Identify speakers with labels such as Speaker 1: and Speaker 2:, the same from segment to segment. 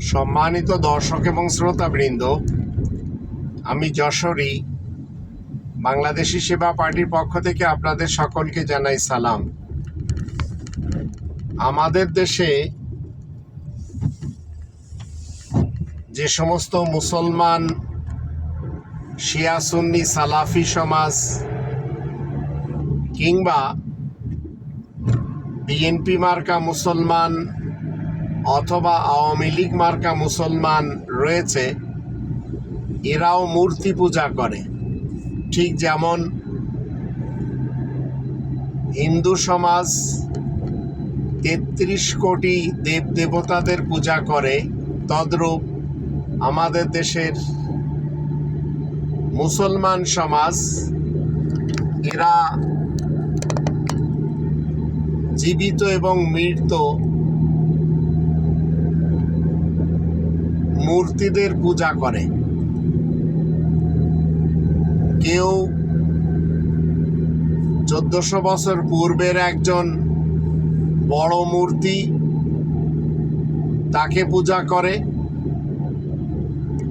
Speaker 1: সম্মানিত দর্শক এবং শ্রোতাবৃন্দ, আমি যশোরী, বাংলাদেশি সেবা পার্টির পক্ষ থেকে আপনাদের সকলকে জানাই সালাম। আমাদের দেশে যে সমস্ত মুসলমান শিয়া সুন্নি সালাফি সমাজ কিংবা বিএনপি মার্কা মুসলমান অথবা আওয়ামী লীগ মার্কা মুসলমান রয়েছে, এরাও মূর্তি পূজা করে। ঠিক যেমন হিন্দু সমাজ তেত্রিশ কোটি দেব দেবতাদের পূজা করে, তদ্রূপ আমাদের দেশের মুসলমান সমাজ, এরা জীবিত এবং মৃত মূর্তিদের পূজা করে। কেউ চোদ্দশো বছর পূর্বের একজন বড় মূর্তি তাকে পূজা করে।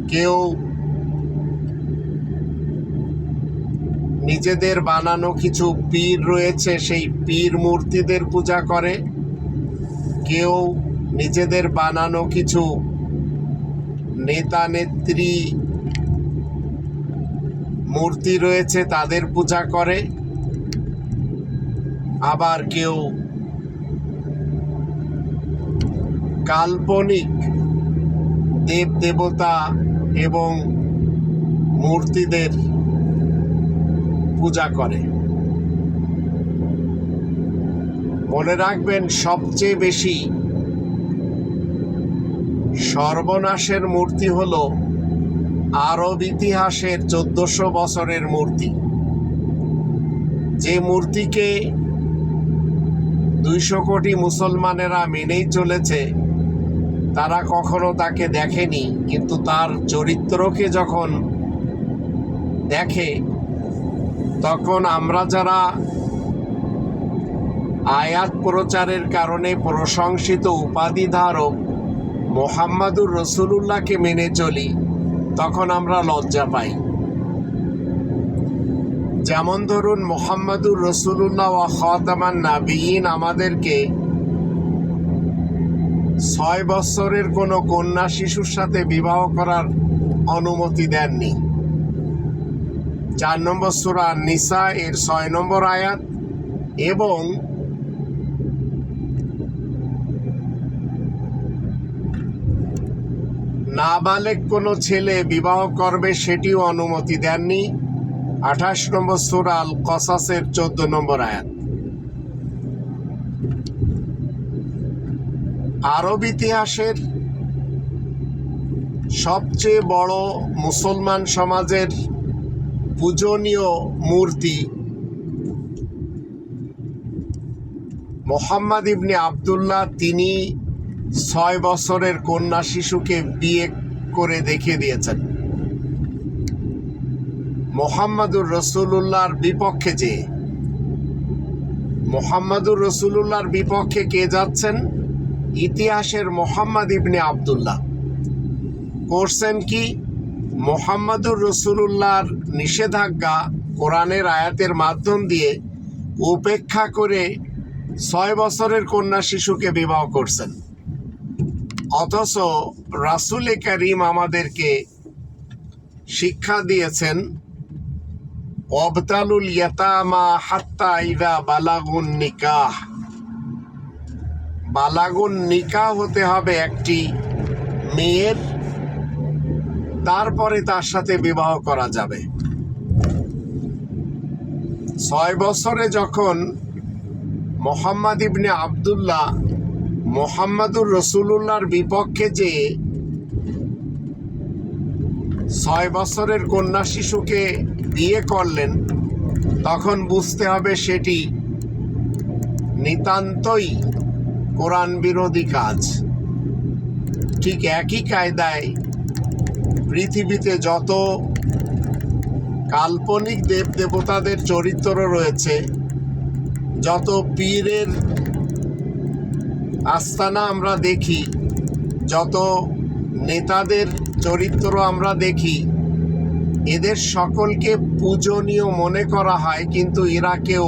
Speaker 1: কেউ নিজেদের বানানো কিছু পীর রয়েছে, সেই পীর মূর্তিদের পূজা করে। কেউ নিজেদের বানানো কিছু নেতা নেত্রী মূর্তি রয়েছে, তাদের পূজা করে। আবার কেউ কাল্পনিক দেব দেবতা এবং মূর্তিদের পূজা করে। মনে রাখবেন, সবচেয়ে বেশি সর্বনাশের মূর্তি হল আরব ইতিহাসের চোদ্দশো বছরের মূর্তি। যে মূর্তিকে দুইশো কোটি মুসলমানেরা মেনেই চলেছে, তারা কখনো তাকে দেখেনি, কিন্তু তার চরিত্রকে যখন দেখে, তখন আমরা যারা আয়াত প্রচারের কারণে প্রশংসিত উপাধি ধারক মোহাম্মদুর রসুলুল্লাহকে মেনে চলি, তখন আমরা লজ্জা পাই। যেমন ধরুন মোহাম্মদুর রসুলুল্লাহ ও খতামান নাবিয়িন আমাদেরকে ছয় বৎসরের কোনো কন্যা শিশুর সাথে বিবাহ করার অনুমতি দেননি। চার নম্বর সুরা নিসা এর ছয় নম্বর আয়াত এবং নাবালেক কোনো ছেলে বিবাহ করবে সেটিও অনুমতি দেননি। আঠাশ নম্বর সুরাল কসাসের চোদ্দ নম্বর আয়াত। আরব ইতিহাসের সবচেয়ে বড় মুসলমান সমাজের পূজনীয় মূর্তি মোহাম্মদ ইবনে আবদুল্লাহ, তিনি ছয় বছরের কন্যা শিশুকে বিয়ে করে দেখিয়ে দিয়েছেন। মোহাম্মদুর রসুল্লাহর বিপক্ষে যে, মোহাম্মদুর রসুল্লাহর বিপক্ষে কে যাচ্ছেন? ইতিহাসের মোহাম্মদ ইবনে আবদুল্লাহ। করছেন কি? মোহাম্মদুর রসুল্লাহর নিষেধাজ্ঞা কোরআনের আয়াতের মাধ্যম দিয়ে উপেক্ষা করে ছয় বছরের কন্যা শিশুকে বিবাহ করছেন। অথচ রাসুল করিম আমাদেরকে শিক্ষা দিয়েছেন অবতালুল ইয়াতামা হাত্তা ইদা বালাগুন নিকাহ। বালাগুন নিকাহ হতে হবে একটি মেয়ের, তারপরে তার সাথে বিবাহ করা যাবে। ছয় বছরে যখন মোহাম্মদ ইবনে আবদুল্লাহ মোহাম্মদুর রসুল্লাহর বিপক্ষে যে ছয় বছরের কন্যা শিশুকে বিয়ে করলেন, তখন বুঝতে হবে সেটি নিতান্তই কোরআন বিরোধী কাজ। ঠিক একই কায়দায় পৃথিবীতে যত কাল্পনিক দেব দেবতাদের চরিত্র রয়েছে, যত পীরের আস্তানা আমরা দেখি, যত নেতাদের চরিত্র আমরা দেখি, এদের সকলকে পূজনীয় মনে করা হয়, কিন্তু এরা কেউ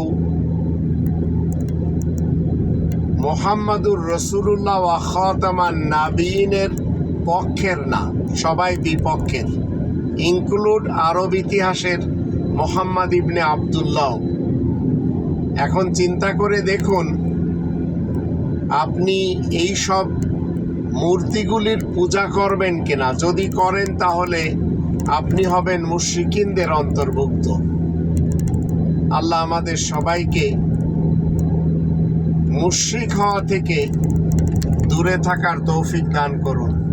Speaker 1: মোহাম্মদুর রসুল্লাহ খাতামান নাবিনের পক্ষের না, সবাই বিপক্ষের। ইনক্লুড আরব ইতিহাসের মোহাম্মদ ইবনে আবদুল্লাহ। এখন চিন্তা করে দেখুন আপনি এই সব মূর্তিগুলির পূজা করবেন কিনা? যদি করেন তাহলে আপনি হবেন মুশ্রিকিনদের অন্তর্ভুক্ত। আল্লাহ আমাদের সবাইকে মুশ্রিক হওয়া থেকে দূরে থাকার তৌফিক দান করুন।